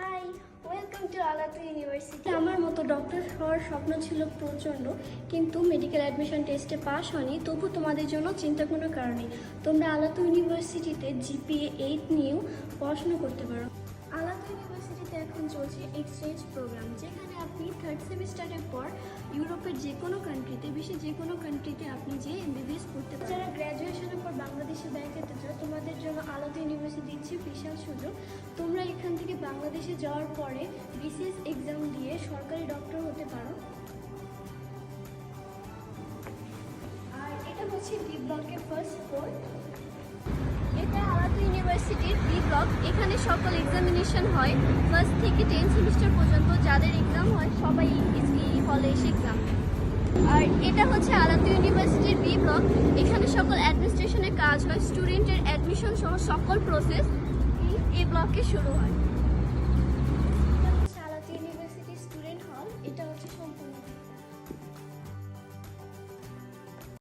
High welcome to আলাদা university আমার মতো ডক্টর হওয়ার স্বপ্ন ছিল প্রচণ্ড, কিন্তু মেডিকেল অ্যাডমিশন টেস্টে পাস হয়নি। তবু তোমাদের জন্য চিন্তা কোনো কারণে। তোমরা আলাদা ইউনিভার্সিটিতে জিপিএ এইট নিয়েও পড়াশোনা করতে পারো। আলাদা ইউনিভার্সিটিতে এখন চলছে এক্সচেঞ্জ প্রোগ্রাম যেখানে আপনি থার্ড সেমিস্টারের পর ইউরোপের যে কোনো কান্ট্রিতে বিশ্বের যে কোনো কান্ট্রিতে আপনি যে এমবিবিএস করতে পারেন যারা গ্র্যাজুয়েশনের পর বাংলাদেশে ব্যাংক যেতে চাও, তোমাদের জন্য আলাদা ইউনিভার্সিটি দিচ্ছে বিশাল সুযোগ। তোমরা বাংলাদেশে যাওয়ার পরে বিসিএস এক্সাম দিয়ে সরকারি ডক্টর হতে পারো। আর এটা হচ্ছে বি ব্লকের ফার্স্ট ফ্লোর এটা আলাদা ইউনিভার্সিটির বি ব্লক এখানে সকল এক্সামিনেশন হয়। ফার্স্ট থেকে টেন সেমিস্টার পর্যন্ত যাদের এক্সাম হয়, সবাই এই হলে এসে এক্সাম আর এটা হচ্ছে আলাদা ইউনিভার্সিটির বি ব্লক এখানে সকল অ্যাডমিনিস্ট্রেশনের কাজ হয় স্টুডেন্টের অ্যাডমিশন সহ সকল প্রসেস এই ব্লকে শুরু হয়। এটা হচ্ছে